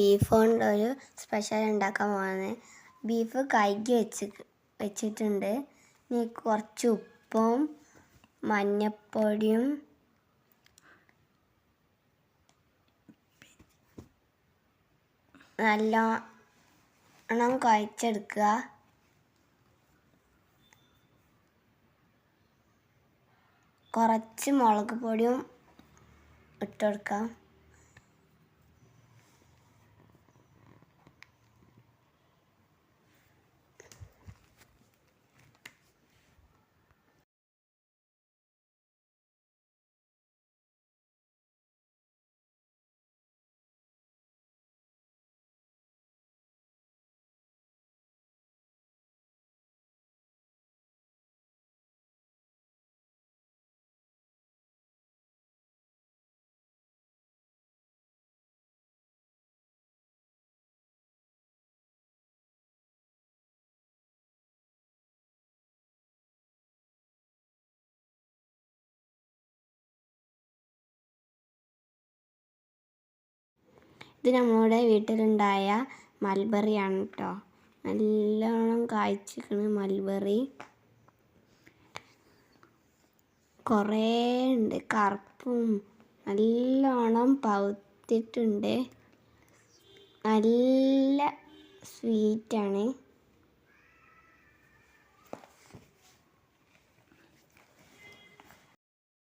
Beef കൊണ്ട് ഒരു special ഉണ്ടാക്കാൻ പോകുന്നത് ബീഫ് കഴുകി വെച്ച് വെച്ചിട്ടുണ്ട്. ഇനി കുറച്ച് ഉപ്പും മഞ്ഞപ്പൊടിയും നല്ലോണം കുഴച്ചെടുക്കുക. കുറച്ച് മുളക് പൊടിയും ഇട്ട് ഇത് നമ്മുടെ വീട്ടിലുണ്ടായ മൽബറിയാണ് കേട്ടോ. നല്ലോണം കായ്ച്ചിക്കണ് മൽബറി കുറേ ഉണ്ട്. കറുപ്പും നല്ലോണം പഴുത്തിട്ടുണ്ട് നല്ല സ്വീറ്റാണ്